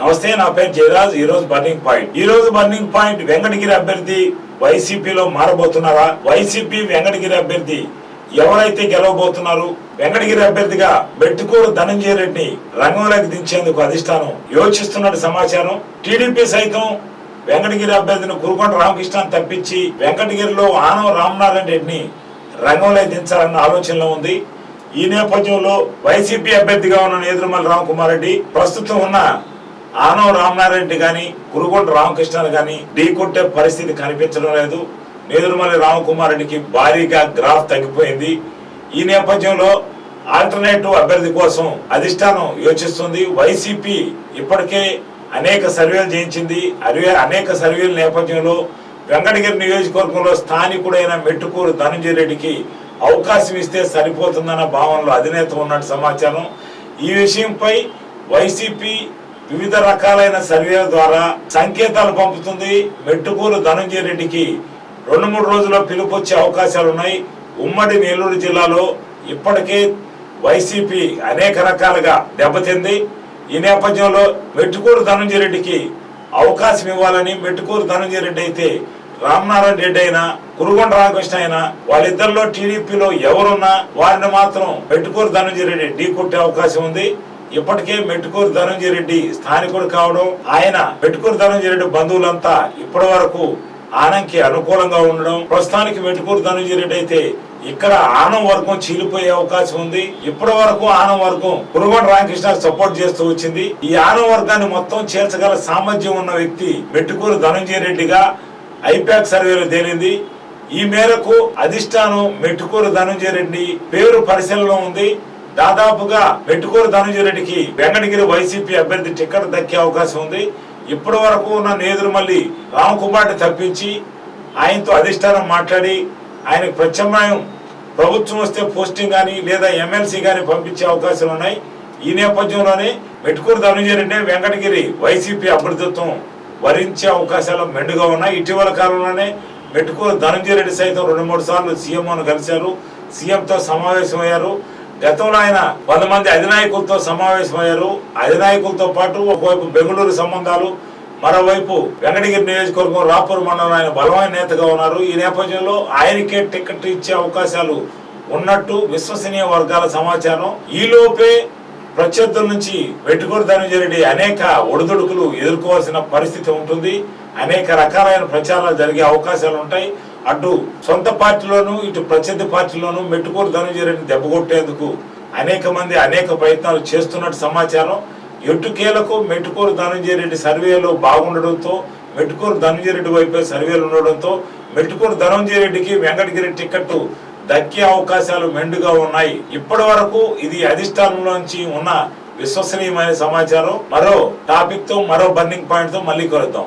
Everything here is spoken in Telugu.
నమస్తే నా పేరు జయరాజ్. ఈ రోజు బర్నింగ్ పాయింట్ ఈ రోజు బర్నింగ్ పాయింట్ వెంకటగిరి అభ్యర్థి వైసీపీలో మారబోతున్నారా? వైసీపీ వెంకటగిరి అభ్యర్థి ఎవరైతే గెలవబోతున్నారు? వెంకటగిరి అభ్యర్థిగా మెట్టుకూరు ధనంజయ రెడ్డిని రంగంలోకి దించేందుకు అధిష్టానం యోచిస్తున్నట్టు సమాచారం. టీడీపీ సైతం వెంకటగిరి అభ్యర్థిని కురుకొండ రామకృష్ణ తప్పించి వెంకటగిరిలో ఆనవ రామనారాయణ రెడ్డిని రంగంలోకి దించాలన్న ఆలోచనలో ఉంది. ఈ నేపథ్యంలో వైసీపీ అభ్యర్థిగా ఉన్న నేదురుమల్లి రామకుమార్ రెడ్డి ప్రస్తుతం ఉన్న ఆనవ రామనారాయణ కానీ కురుగొండ రామకృష్ణ కానీ ఢీకొట్టే పరిస్థితి కనిపించడం లేదు. నేదురుమల్లి రామకుమార్ రెడ్డికి భారీగా గ్రాఫ్ తగ్గిపోయింది. ఈ నేపథ్యంలో ఆల్టర్నేటివ్ అభ్యర్థి కోసం అధిష్టానం యోచిస్తుంది. వైసీపీ ఇప్పటికే అనేక సర్వేలు చేయించింది. అరవే అనేక సర్వేల నేపథ్యంలో వెంకటగిరి నియోజకవర్గంలో స్థానికుడైన మెట్టుకూరు ధనంజయ రెడ్డికి అవకాశం ఇస్తే సరిపోతుందన్న భావనలో అధినేత ఉన్నట్టు సమాచారం. ఈ విషయంపై వైసీపీ వివిధ రకాలైన సర్వేల ద్వారా సంకేతాలు పంపుతుంది. మెట్టుకూరు ధనంజయ రెడ్డికి రెండు మూడు రోజుల్లో పిలుపు వచ్చే అవకాశాలు ఉన్నాయి ఉమ్మడి నెల్లూరు జిల్లాలో ఇప్పటికే వైసీపీ అనేక రకాలుగా దెబ్బతింది. ఈ నేపథ్యంలో మెట్టుకూరు ధనంజయ రెడ్డికి అవకాశం ఇవ్వాలని మెట్టుకూరు ధనంజయ రెడ్డి అయితే రామనారాయణ రెడ్డి అయినా కురుగొండ రామకృష్ణ అయినా వాళ్ళిద్దరిలో టీడీపీలో ఎవరున్నా వారిని మాత్రం మెట్టుకూరు ధనంజయ రెడ్డి ఢీ కొట్టే అవకాశం ఉంది. ఇప్పటికే మెట్టుకూరు ధనంజయ రెడ్డి స్థానికుడు కావడం ఆయన మెట్టుకూరు ధనంజయ రెడ్డి బంధువులంతా ఇప్పటి వరకు ఆనంకి అనుకూలంగా ఉండడం. ప్రస్తుతానికి మెట్టుకూరు ధనంజయ రెడ్డి అయితే ఇక్కడ ఆనం వర్గం చీలిపోయే అవకాశం ఉంది. ఇప్పటి వరకు ఆనం వర్గం కురుగొండ రామకృష్ణ సపోర్ట్ చేస్తూ వచ్చింది. ఈ ఆనం వర్గాన్ని మొత్తం చేర్చగల సామర్థ్యం ఉన్న వ్యక్తి మెట్టుకూరు ధనంజయ రెడ్డిగా ఐపాక్ సర్వేలో తేలింది. ఈ మేరకు అధిష్టానం మెట్టుకూరు ధనంజయ రెడ్డి పేరు పరిశీలనలో ఉంది. దాదాపుగా వెట్టుకూరు ధనంజయ రెడ్డికి వెంకటగిరి వైసీపీ అభ్యర్థి టికెట్ దక్కే అవకాశం ఉంది. ఇప్పటి వరకు ఉన్న మళ్ళీ రామకుమార్ని తప్పించి ఆయనతో అధిష్టానం మాట్లాడి ఆయనకు ప్రత్యామ్నాయం ప్రభుత్వం వస్తే పోస్టింగ్ కానీ లేదా ఎమ్మెల్సీ కానీ పంపించే అవకాశాలు ఉన్నాయి. ఈ నేపథ్యంలోనే వెట్టుకూరు ధనంజయ రెడ్డి వెంకటగిరి వైసీపీ అభ్యర్థిత్వం వరించే అవకాశాలు మెండుగా ఉన్నాయి. ఇటీవల కాలంలోనే మెట్టుకూరు ధనంజయ రెడ్డి సైతం రెండు మూడు సార్లు సీఎంను కలిశారు. సీఎంతో సమావేశమయ్యారు. గతంలో ఆయన వంద మంది అధినాయకులతో సమావేశమయ్యారు. అధినాయకులతో పాటు ఒకవైపు బెంగళూరు సంబంధాలు మరోవైపు వెంకటగిరి నియోజకవర్గం రాపూర్ మండలం ఆయన బలమైన నేతగా ఉన్నారు. ఈ నేపథ్యంలో ఆయనకే టికెట్ ఇచ్చే అవకాశాలు ఉన్నట్టు విశ్వసనీయ వర్గాల సమాచారం. ఈలోపే ప్రత్యర్థుల నుంచి వెట్టుకూరు ధనంజయ అనేక ఒడిదుడుకులు ఎదుర్కోవాల్సిన పరిస్థితి ఉంటుంది. అనేక రకాలైన ప్రచారాలు జరిగే అవకాశాలు ఉంటాయి. అటు సొంత పార్టీలోను ఇటు ప్రసిద్ధ పార్టీలోను మెట్టుకూరు ధనంజయ రెడ్డిని దెబ్బగొట్టేందుకు అనేక మంది అనేక ప్రయత్నాలు చేస్తున్నట్టు సమాచారం. ఎటుకేలకు మెట్టుకూరు ధనంజయ రెడ్డి సర్వేలో బాగుండడంతో మెట్టుకూరు ధనంజయ రెడ్డి వైపే సర్వేలు ఉండడంతో మెట్టుకూరు ధనంజయ రెడ్డికి వెంకటగిరి టికెట్ దక్కే అవకాశాలు మెండుగా ఉన్నాయి. ఇప్పటి వరకు ఇది అధిష్టానంలోంచి ఉన్న విశ్వసనీయమైన సమాచారం. మరో టాపిక్తో మరో బర్నింగ్ పాయింట్తో మళ్ళీ కలుద్దాం.